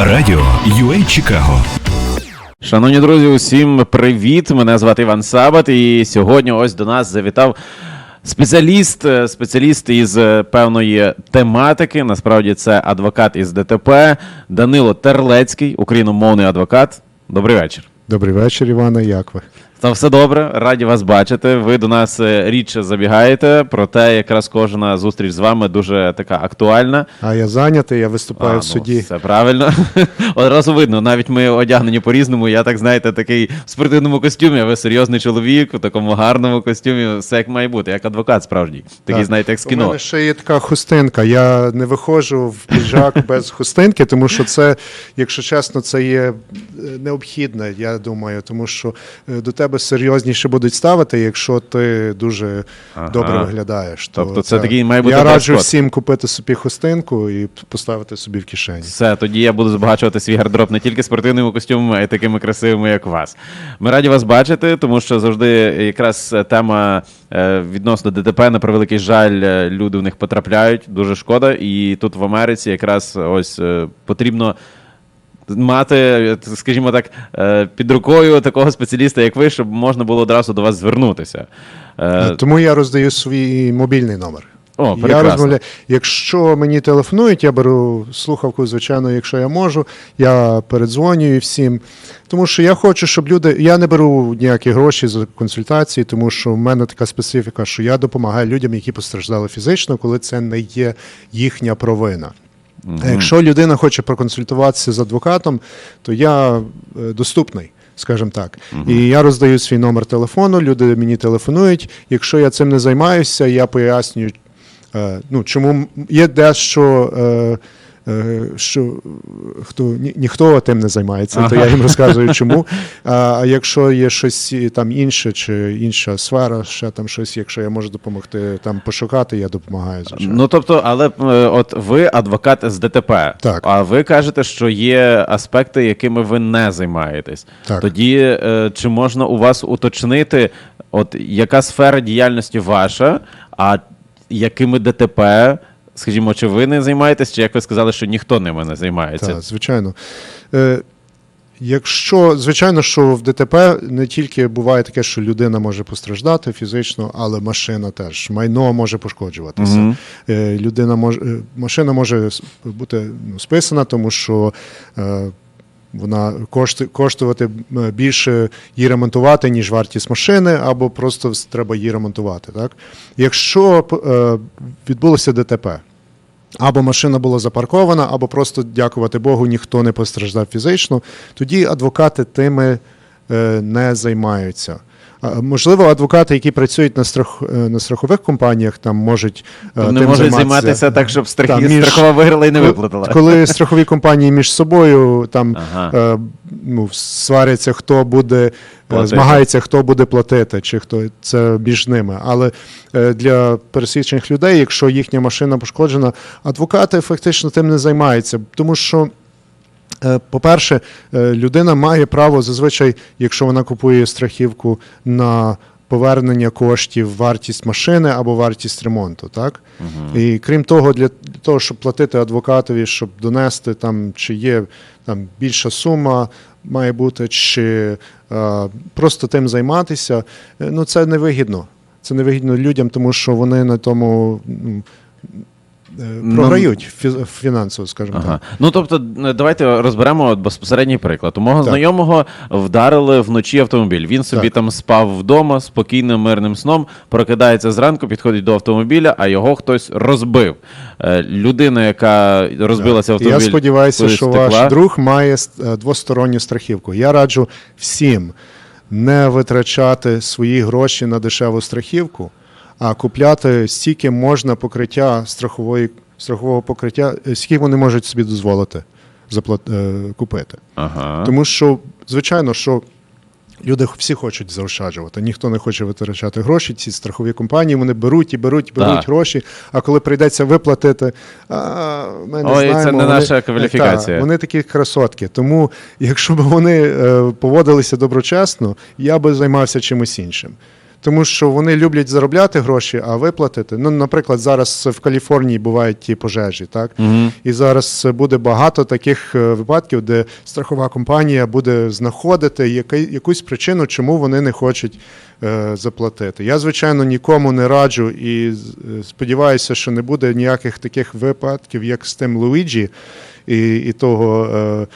Радіо UA Чикаго. Шановні друзі, усім привіт! Мене звати Іван Сабат, і сьогодні ось до нас завітав спеціаліст, е, спеціаліст із е, певної тематики. Насправді це адвокат із ДТП Данило Терлецький, україномовний адвокат. Добрий вечір. Добрий вечір, Івана. Як ви? Та все добре, раді вас бачити. Ви до нас е, рідше забігаєте, проте якраз кожна зустріч з вами дуже така актуальна. А я зайнятий, я виступаю А, в суді. Все правильно. Одразу видно, навіть ми одягнені по-різному. Я так знаєте, такий в спортивному костюмі, а ви серйозний чоловік, у такому гарному костюмі, все як має бути, як адвокат справжній. Такий, Так. знаєте, як з У мене ще є така хустинка. Я не виходжу в піджак без хустинки, тому що це, якщо чесно, це є е, необхідне, я думаю, тому що е, до тебе серйозніше будуть ставити, якщо ти дуже Ага. добре виглядаєш. То Тобто це такий має бути Я раджу всім купити собі хустинку і поставити собі в кишені. Все, тоді я буду збагачувати свій гардероб не тільки спортивними костюмами, а й такими красивими, як вас. Ми раді вас бачити, тому що завжди якраз е, тема відносно ДТП, на превеликий жаль, е, люди в них потрапляють. Дуже шкода. І тут в Америці якраз ось е, потрібно. Мати, е, скажімо так, е, під рукою такого спеціаліста, як ви, щоб можна було одразу до вас звернутися. Е, Тому я роздаю свій мобільний номер. О, я розмовляю. Якщо мені телефонують, я беру слухавку, звичайно, якщо я можу, я передзвонюю всім. Тому що я хочу, щоб люди. Я не беру ніякі гроші за консультації, тому що в мене така специфіка, що я допомагаю людям, які постраждали фізично, коли це не є їхня провина. А Якщо людина хоче проконсультуватися з адвокатом, то я е, доступний. Скажімо так, і я роздаю свій номер телефону. Люди мені телефонують. Якщо я цим не займаюся, я пояснюю, ну чому є дещо, е, е, що хто ні, ніхто тим не займається, то я їм розказую, чому. А, а якщо є щось там інше, чи інша сфера, ще там щось, якщо я можу допомогти там пошукати, я допомагаю. Звичайно. Ну тобто, але е, от ви адвокат з ДТП. Так. А ви кажете, що є аспекти, якими ви не займаєтесь. Так. Тоді е, чи можна у вас уточнити, от яка сфера діяльності ваша, а якими ДТП, скажімо, чи ви не займаєтесь, чи як ви сказали, що ніхто ними не займається? Так, звичайно. Е, якщо, звичайно, що в ДТП не тільки буває таке, що людина може постраждати фізично, але машина теж. Майно може пошкоджуватися. Мгм. Е, людина може, машина може бути ну, списана, тому що. Е, вона коштувати більше її ремонтувати, ніж вартість машини, або просто треба її ремонтувати. Так? Якщо е, відбулося ДТП, або машина була запаркована, або просто, дякувати Богу, ніхто не постраждав фізично, тоді адвокати тими е, не займаються. Можливо, адвокати, які працюють на, страх, е, на страхових компаніях, там можуть е, Тобто не тим можуть займатися. займатися так, щоб страхи, Та, між- страхова виграла і не виплатила. Коли страхові компанії між собою там Ага. е, ну, сваряться, хто буде е, Платити. змагається, хто буде платити, чи хто це між ними. Але е, для пересічних людей, якщо їхня машина пошкоджена, адвокати фактично тим не займаються, тому що. Е, По-перше, е, людина має право зазвичай, якщо вона купує страхівку на повернення коштів, вартість машини або вартість ремонту, так? І крім того, для того, щоб платити адвокатові, щоб донести там, чи є там більша сума, має бути, чи е, просто тим займатися, ну це невигідно. Це невигідно людям, тому що вони на тому програють фі- фінансово, скажімо Ага. так. Ну тобто, давайте розберемо безпосередній приклад. У мого Так. знайомого вдарили вночі автомобіль. Він собі Так. там спав вдома спокійним мирним сном, прокидається зранку, підходить до автомобіля, а його хтось розбив. Е, Людина, яка розбилася автомобіль. Я сподіваюся, що ваш друг має е, двосторонню страхівку. Я раджу всім не витрачати свої гроші на дешеву страхівку, а купляти стільки можна покриття страхової страхового покриття, е, скільки вони можуть собі дозволити заплат, е, купити. Ага. Тому що, звичайно, що люди всі хочуть заощаджувати. Ніхто не хоче витрачати гроші. Ці страхові компанії вони беруть і беруть, беруть Так. гроші. А коли прийдеться виплатити, а, ми не Ой, це не вони, наша кваліфікація. Та, вони такі красотки. Тому, якщо б вони е, поводилися доброчесно, я би займався чимось іншим. Тому що вони люблять заробляти гроші, а виплатити. Ну, наприклад, зараз в Каліфорнії бувають ті пожежі, так? Угу. І зараз буде багато таких е, випадків, де страхова компанія буде знаходити яка- якусь причину, чому вони не хочуть е, заплатити. Я, звичайно, нікому не раджу і е, сподіваюся, що не буде ніяких таких випадків, як з тим Луїджі і, і того, е,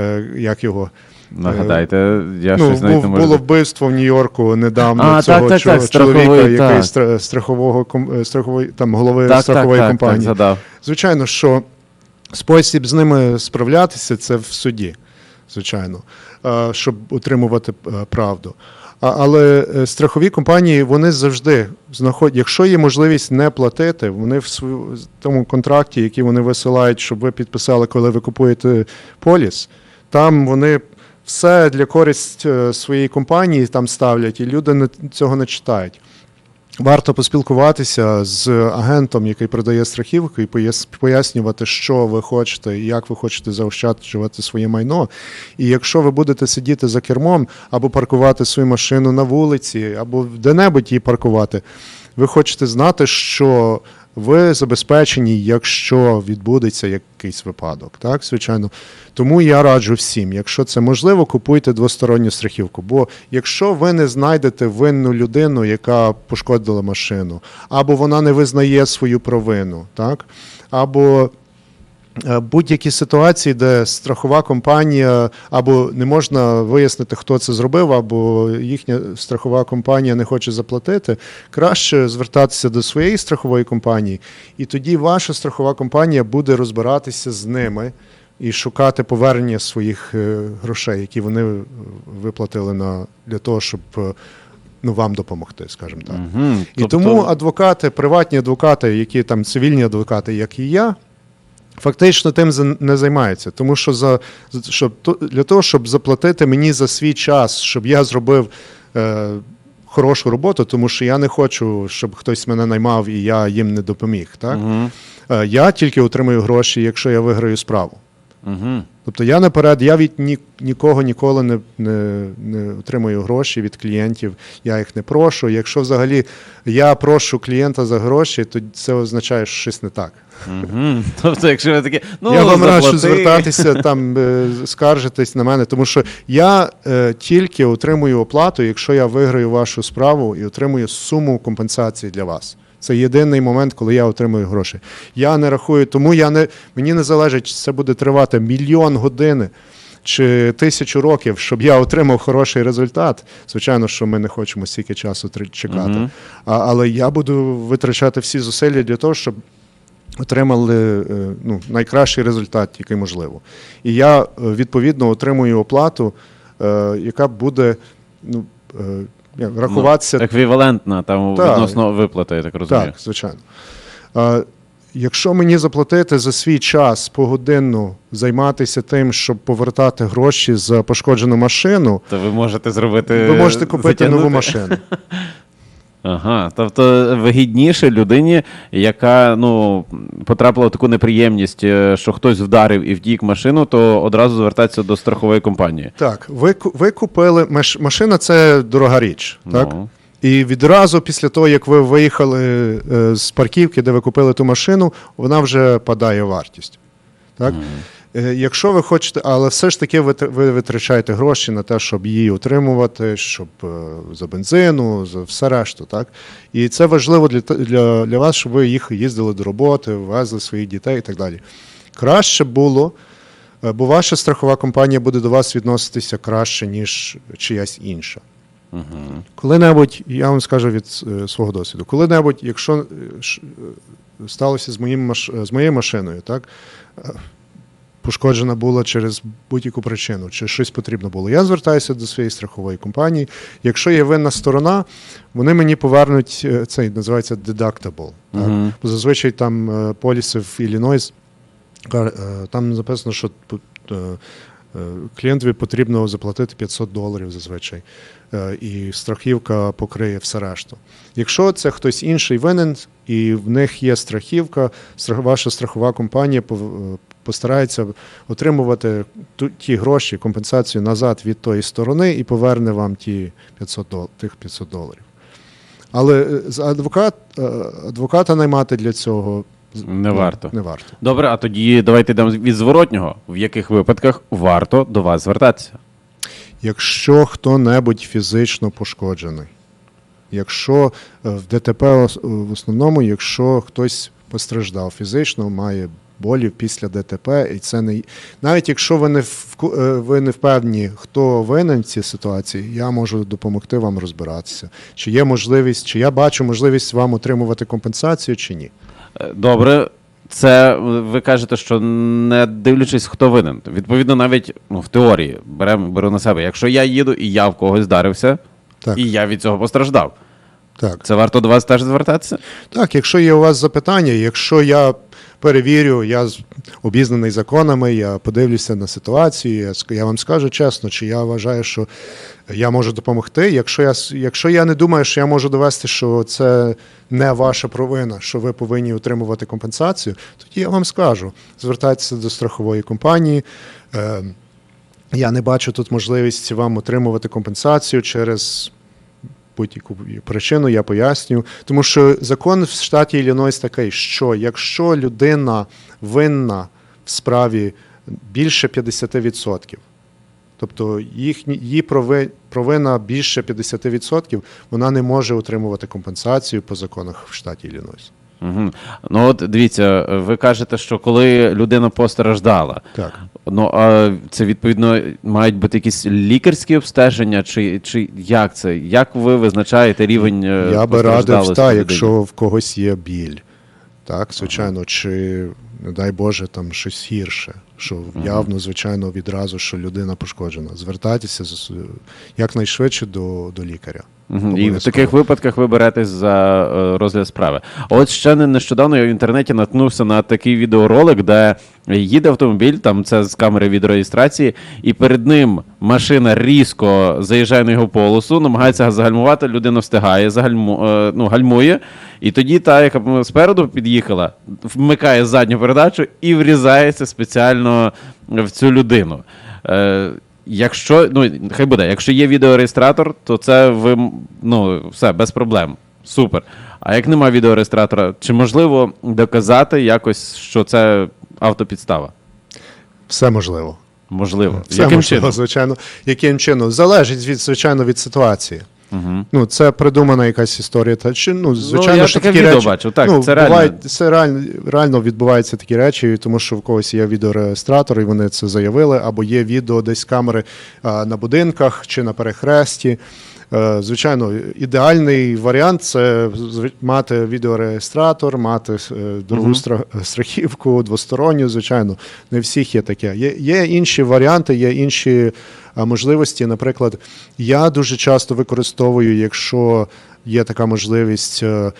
е, як його. Нагадайте, я ну, щось навіть був, не можу. було вбивство в Нью-Йорку недавно А, цього так, так, так, чоловіка, який так. страхового е, страхової там голови так, страхової так, так, компанії. Так, згадав. Звичайно, що спосіб з ними справлятися це в суді, звичайно, е, щоб утримувати е, правду. Але страхові компанії вони завжди знаходять, якщо є можливість не платити, вони в тому контракті, який вони висилають, щоб ви підписали, коли ви купуєте поліс, там вони все для користь е, своєї компанії там ставлять, і люди цього не читають. Варто поспілкуватися з агентом, який продає страхівку, і пояснювати, що ви хочете і як ви хочете заощаджувати своє майно. І якщо ви будете сидіти за кермом або паркувати свою машину на вулиці, або де-небудь її паркувати, ви хочете знати, що ви забезпечені, якщо відбудеться якийсь випадок. Так, звичайно. Тому я раджу всім, якщо це можливо, купуйте двосторонню страхівку. Бо якщо ви не знайдете винну людину, яка пошкодила машину, або вона не визнає свою провину, так, або будь-які ситуації, де страхова компанія або не можна вияснити, хто це зробив, або їхня страхова компанія не хоче заплатити, краще звертатися до своєї страхової компанії, і тоді ваша страхова компанія буде розбиратися з ними і шукати повернення своїх е, грошей, які вони е, виплатили на для того, щоб е, ну вам допомогти, скажімо так. Мгм. І Тобто- тому адвокати, приватні адвокати, які там цивільні адвокати, як і я, фактично тим не займається, Тому що за, щоб, для того, щоб заплатити мені за свій час, щоб я зробив е, хорошу роботу, тому що я не хочу, щоб хтось мене наймав і я їм не допоміг. Так? Угу. Е, я тільки отримую гроші, якщо я виграю справу. Мгм. Тобто я наперед, я від ні, нікого ніколи не, не, не отримую гроші від клієнтів, я їх не прошу. Якщо взагалі я прошу клієнта за гроші, то це означає, що щось не так. Мгм. Тобто, якщо ви такі, ну, я вам раджу звертатися там, е, скаржитись на мене, тому що я е, тільки отримую оплату, якщо я виграю вашу справу і отримую суму компенсації для вас. Це єдиний момент, коли я отримую гроші. Я не рахую, тому я не мені не залежить, чи це буде тривати мільйон годин чи тисячу років, щоб я отримав хороший результат. Звичайно, що ми не хочемо стільки часу чекати. Мгм. А, але я буду витрачати всі зусилля для того, щоб отримали е, ну, найкращий результат, який можливо. І я е, відповідно отримую оплату, е, яка буде ну, рахуватися Ну, еквівалентна там Так. відносно виплати, я так розумію. так, звичайно. А, якщо мені заплатити за свій час погодинно займатися тим, щоб повертати гроші за пошкоджену машину, То ви можете зробити. ви можете купити затягнути. нову машину. Ага, тобто вигідніше людині, яка ну потрапила в таку неприємність, е, що хтось вдарив і втік машину, то одразу звертатися до страхової компанії. Так, ви, ви купили маш- машина це дорога річ. Так? Ну. І відразу після того, як ви виїхали е, з парківки, де ви купили ту машину, вона вже падає вартість. Так? Е, Якщо ви хочете, але все ж таки ви, витрачаєте гроші на те, щоб її утримувати, щоб е, за бензину, за все решту. Так? І це важливо для, для, для вас, щоб ви їх їздили до роботи, везли своїх дітей і так далі. Краще було, е, бо ваша страхова компанія буде до вас відноситися краще, ніж чиясь інша. Коли-небудь, я вам скажу від е, свого досвіду, коли-небудь, якщо е, е, сталося з, моїм, е, з моєю машиною, так, е, пошкоджена була через будь-яку причину, чи щось потрібно було, я звертаюся до своєї страхової компанії. Якщо є винна сторона, вони мені повернуть е, цей називається deductible. Мгм. Бо зазвичай там е, поліси в Іллінойс, е, там записано, що клієнтові потрібно заплатити 500 доларів зазвичай, і страхівка покриє все решту. Якщо це хтось інший винен, і в них є страхівка, ваша страхова компанія постарається отримувати ті гроші, компенсацію назад від тої сторони і поверне вам ті 500 дол- тих 500 доларів. Але е, адвокат, е, адвоката наймати для цього Не ну, варто. Не варто. Добре, а тоді давайте йдемо від зворотнього. В яких випадках варто до вас звертатися? Якщо хто-небудь фізично пошкоджений, якщо е, в ДТП в основному, якщо хтось постраждав фізично, має болі після ДТП, і це не навіть якщо ви не вку- е, ви не впевнені, хто винен в цій ситуації, я можу допомогти вам розбиратися. Чи є можливість, чи я бачу можливість вам отримувати компенсацію, чи ні. Е, Добре, це ви кажете, що не дивлячись, хто винен. Відповідно, навіть ну, в теорії беремо беру на себе. Якщо я їду і я в когось вдарився, Так. і я від цього постраждав, Так. це варто до вас теж звертатися? Так, якщо є у вас запитання, якщо я перевірю, я обізнаний законами, я подивлюся на ситуацію, я, вам скажу чесно, чи я вважаю, що я можу допомогти. Якщо я, якщо я не думаю, що я можу довести, що це не ваша провина, що ви повинні отримувати компенсацію, тоді я вам скажу. Звертайтеся до страхової компанії. Е, я не бачу тут можливості вам отримувати компенсацію через будь-яку причину, я поясню. Тому що закон в штаті Іллінойс такий, що якщо людина винна в справі більше 50%, тобто їхні, її прови, провина більше 50%, вона не може отримувати компенсацію по законах в штаті Іллінойс. Угу. Ну от дивіться, ви кажете, що коли людина постраждала, Так. ну а це відповідно мають бути якісь лікарські обстеження, чи, чи як це? Як ви визначаєте рівень? е, Я би радив, та, якщо в когось є біль. Так, звичайно, чи, не дай Боже, там щось гірше, що явно, звичайно, відразу, що людина пошкоджена. Звертайтеся якнайшвидше до, до лікаря. Мгм. І в таких випадках ви беретесь за е, розгляд справи. А От ще не нещодавно я в інтернеті наткнувся на такий відеоролик, де їде автомобіль, там це з камери відеореєстрації, і перед ним машина різко заїжджає на його полосу, намагається загальмувати, людина встигає, загальму, е, ну, гальмує. І тоді та, яка спереду під'їхала, вмикає задню передачу і врізається спеціально в цю людину. Е, Якщо, ну хай буде, якщо є відеореєстратор, то це ви ну все без проблем. Супер. А як нема відеореєстратора, чи можливо доказати якось, що це автопідстава? Все можливо. Можливо. Все Яким можливо, чином? звичайно. Яким чином? Залежить від, звичайно, від ситуації. Угу. Ну, це придумана якась історія. Та чи ну, звичайно, я що таке такі відео речі, бачу. так, ну, це реально. бувають, це реально, реально відбуваються такі речі, тому що в когось є відеореєстратор, і вони це заявили, або є відео десь камери а, на будинках чи на перехресті. Е, Звичайно, ідеальний варіант це мати відеореєстратор, мати е, другу стра- страхівку, двосторонню. Звичайно, не всіх є таке. Є, є інші варіанти, є інші можливості. Наприклад, я дуже часто використовую, якщо є така можливість. е,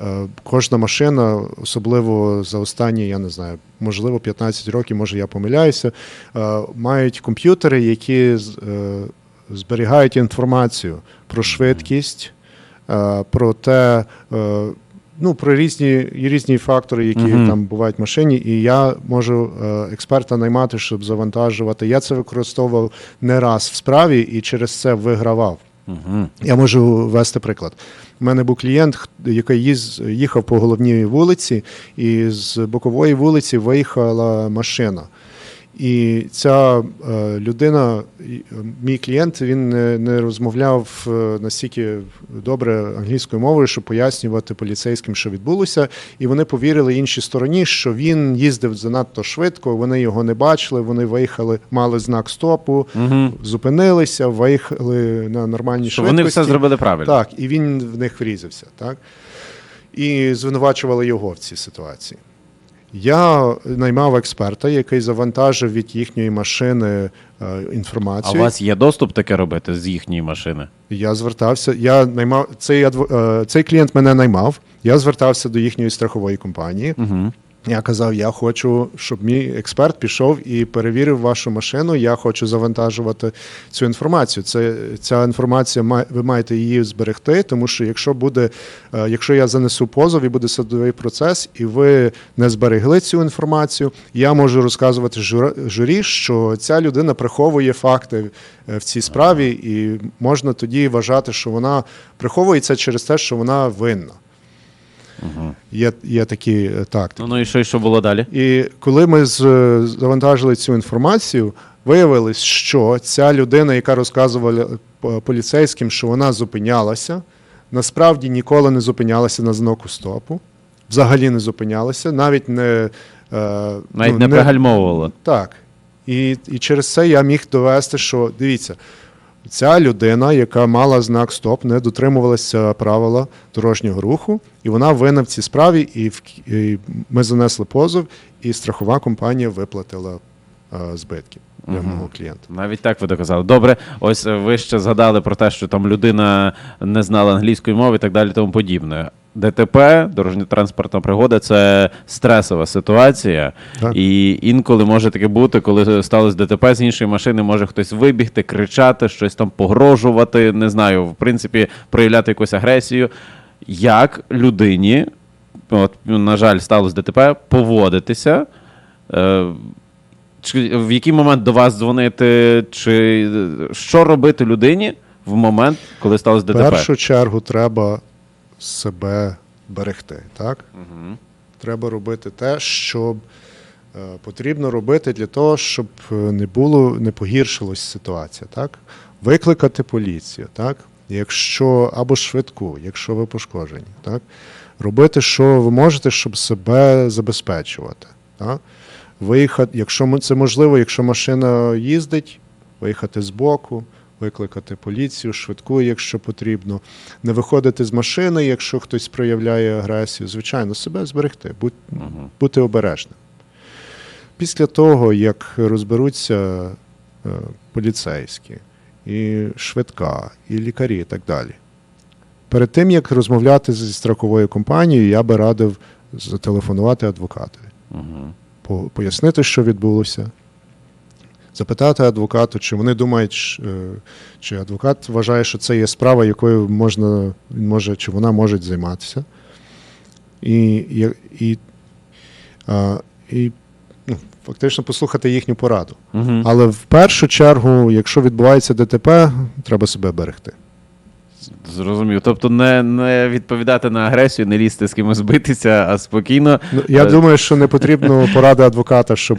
е, Кожна машина, особливо за останні, я не знаю, можливо, 15 років, може я помиляюся, е, мають комп'ютери, які е, зберігають інформацію про швидкість, е, про те, е, ну, про різні, різні фактори, які Мгм. там бувають в машині, і я можу е, експерта наймати, щоб завантажувати. Я це використовував не раз в справі і через це вигравав. Я можу вести приклад. У мене був клієнт, який їз, їхав по головній вулиці, і з бокової вулиці виїхала машина. І ця е, людина, е, мій клієнт, він не, розмовляв е, настільки добре англійською мовою, щоб пояснювати поліцейським, що відбулося. І вони повірили іншій стороні, що він їздив занадто швидко, вони його не бачили, вони виїхали, мали знак стопу, Угу. зупинилися, виїхали на нормальній Що швидкості. вони все зробили правильно. Так, і він в них врізався, так? І звинувачували його в цій ситуації. Я наймав експерта, який завантажив від їхньої машини е, А у вас є доступ таке робити з їхньої машини? Я звертався, я наймав цей е, цей клієнт мене наймав. Я звертався до їхньої страхової компанії. Угу. Я казав, я хочу, щоб мій експерт пішов і перевірив вашу машину. Я хочу завантажувати цю інформацію. Це ця інформація ви маєте її зберегти, тому що якщо буде, е, якщо я занесу позов і буде судовий процес, і ви не зберегли цю інформацію, я можу розказувати журі, що ця людина приховує факти е, в цій справі, і можна тоді вважати, що вона приховується через те, що вона винна. Є, є такі е, тактики. Ну, ну і що, і що було далі? І коли ми з- завантажили цю інформацію, виявилось, що ця людина, яка розказувала поліцейським, що вона зупинялася, насправді ніколи не зупинялася на знаку стопу, взагалі не зупинялася, навіть не. е, Навіть ну, не пригальмовувало. так. І, і через це я міг довести, що дивіться, ця людина, яка мала знак стоп, не дотримувалася правила дорожнього руху, і вона винна в цій справі, і, в, і ми занесли позов, і страхова компанія виплатила е, збитки для мого клієнта. Навіть так ви доказали. Добре, ось е, ви ще згадали про те, що там людина не знала англійської мови і так далі, тому подібне. ДТП, дорожньо-транспортна пригода це стресова ситуація. Так. І інколи може таке бути, коли сталося ДТП з іншої машини, може хтось вибігти, кричати, щось там погрожувати, не знаю, в принципі, проявляти якусь агресію. Як людині, от, на жаль, сталося ДТП, поводитися? Е, в який момент до вас дзвонити, чи е, що робити людині в момент, коли сталося ДТП? В першу чергу треба себе берегти. Так? Мгм. Треба робити те, що е, потрібно робити для того, щоб е, не було, не погіршилась ситуація. Так? Викликати поліцію, так? якщо або швидку, якщо ви пошкоджені. Так? Робити, що ви можете, щоб себе забезпечувати. Так? Виїхати, якщо це можливо, якщо машина їздить, виїхати з боку, викликати поліцію, швидку, якщо потрібно, не виходити з машини, якщо хтось проявляє агресію. Звичайно, себе зберегти, будь, бути обережним. Після того, як розберуться е, поліцейські, і швидка, і лікарі, і так далі. Перед тим, як розмовляти зі страховою компанією, я би радив зателефонувати адвокатові по- пояснити, що відбулося, запитати адвокату, чи вони думають, е, чи адвокат вважає, що це є справа, якою можна, він може, чи вона може займатися. І, і, і, а, і ну, фактично послухати їхню пораду. Угу. Але в першу чергу, якщо відбувається ДТП, треба себе берегти. Зрозумів. Тобто не, не відповідати на агресію, не лізти з кимось битися, а спокійно. Ну, я Е, думаю, що не потрібно поради адвоката, щоб,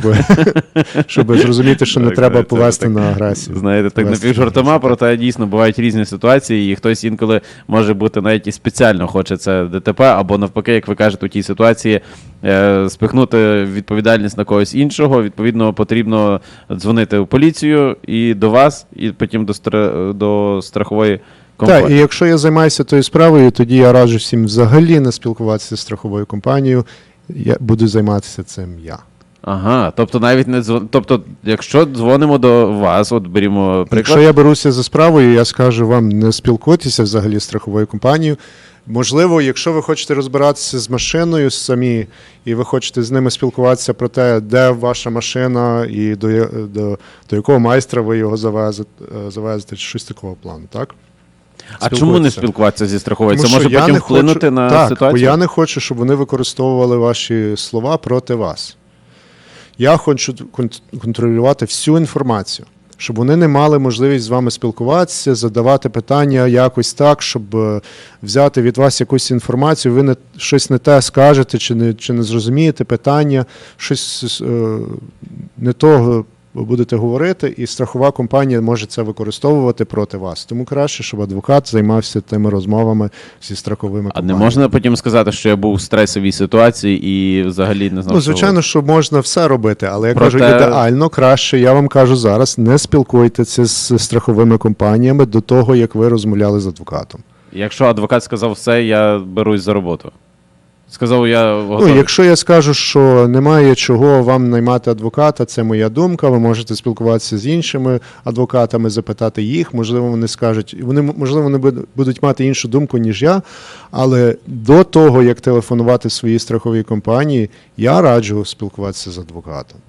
щоб зрозуміти, що не треба повести так, на агресію. Знаєте, так напівжартома, проте дійсно бувають різні ситуації, і хтось інколи може бути навіть і спеціально хоче це ДТП, або навпаки, як ви кажете, у тій ситуації е, спихнути відповідальність на когось іншого. Відповідно, потрібно дзвонити у поліцію і до вас, і потім до, стра- до страхової компанії. Так, і якщо я займаюся тою справою, тоді я раджу всім взагалі не спілкуватися з страховою компанією. Я буду займатися цим я. Ага, тобто навіть не дзвон... Тобто, якщо дзвонимо до вас, от берімо приклад. Якщо я беруся за справою, я скажу вам не спілкуйтеся взагалі з страховою компанією. Можливо, якщо ви хочете розбиратися з машиною самі, і ви хочете з ними спілкуватися про те, де ваша машина і до, до, до якого майстра ви його завезете, завезете, чи щось такого плану, так? А чому не спілкуватися зі страховою? Тому Це може що я потім не вплинути хочу... на так, ситуацію? Бо я не хочу, щоб вони використовували ваші слова проти вас. Я хочу кон- контролювати всю інформацію, щоб вони не мали можливість з вами спілкуватися, задавати питання якось так, щоб е, взяти від вас якусь інформацію, ви не, щось не те скажете, чи не, чи не зрозумієте питання, щось е, не того будете говорити, і страхова компанія може це використовувати проти вас. Тому краще, щоб адвокат займався тими розмовами зі страховими А не можна потім сказати, що я був в стресовій ситуації і взагалі не знав, Ну, звичайно, що можна все робити, але я Проте- кажу, ідеально краще, я вам кажу зараз, не спілкуйтеся з страховими компаніями до того, як ви розмовляли з адвокатом. якщо адвокат сказав все, я берусь за роботу. Сказав, я Ну, якщо я скажу, що немає чого вам наймати адвоката, це моя думка. Ви можете спілкуватися з іншими адвокатами, запитати їх. Можливо, вони скажуть, вони можливо вони буд- будуть мати іншу думку, ніж я. Але до того, як телефонувати своїй страховій компанії, я раджу спілкуватися з адвокатом.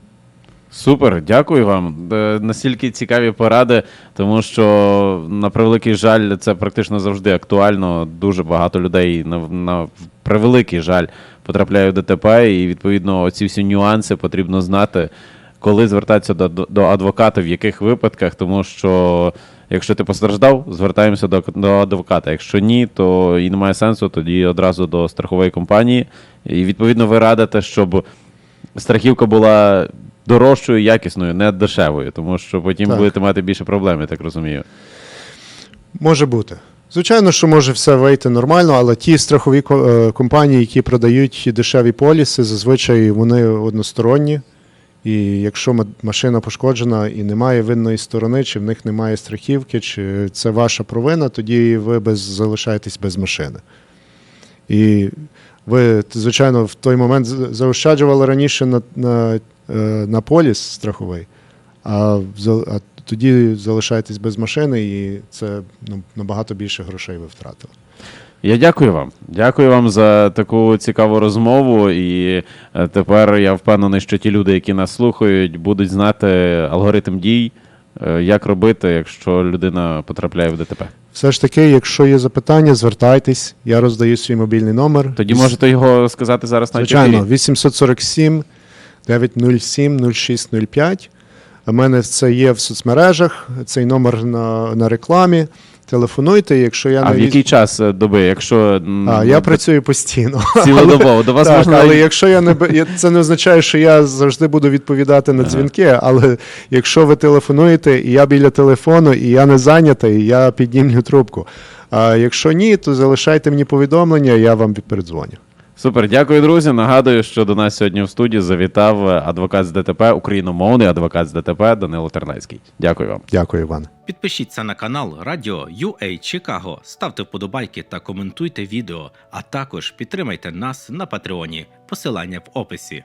Супер, дякую вам. Е, Настільки цікаві поради, тому що на превеликий жаль, це практично завжди актуально. Дуже багато людей на, на превеликий жаль потрапляють в ДТП, і відповідно ці всі нюанси потрібно знати, коли звертатися до, до, адвоката, в яких випадках, тому що. Якщо ти постраждав, звертаємося до, до адвоката. Якщо ні, то і немає сенсу, тоді одразу до страхової компанії. І відповідно ви радите, щоб страхівка була дорожчою, якісною, не дешевою, тому що потім Так. будете мати більше проблем, я так розумію. Може бути. Звичайно, що може все вийти нормально, але ті страхові е, компанії, які продають дешеві поліси, зазвичай вони односторонні. І якщо машина пошкоджена і немає винної сторони, чи в них немає страхівки, чи це ваша провина, тоді ви без, залишаєтесь без машини. І ви, звичайно, в той момент заощаджували раніше на, на, на поліс страховий, а, а тоді залишаєтесь без машини, і це ну, набагато більше грошей ви втратили. Я дякую вам. Дякую вам за таку цікаву розмову. І е, тепер я впевнений, що ті люди, які нас слухають, будуть знати алгоритм дій, е, як робити, якщо людина потрапляє в ДТП. Все ж таки, якщо є запитання, звертайтесь, я роздаю свій мобільний номер. Тоді можете його сказати зараз на Звичайно, ефірі? 847 907 0605. У мене це є в соцмережах, цей номер на, на рекламі. Телефонуйте, якщо я А не в який час е, доби? Якщо А, я працюю постійно. цілодобово, до вас так, можна але якщо я не це не означає, що я завжди буду відповідати на дзвінки. Але якщо ви телефонуєте, і я біля телефону, і я не зайнятий, я піднімлю трубку. А якщо ні, то залишайте мені повідомлення, я вам передзвоню. Супер, дякую, друзі. Нагадую, що до нас сьогодні в студії завітав е, адвокат з ДТП, україномовний адвокат з ДТП Данило Тернецький. Дякую вам. Дякую, Іван. Підпишіться на канал Радіо UA Чикаго, ставте вподобайки та коментуйте відео, а також підтримайте нас на Патреоні. Посилання в описі.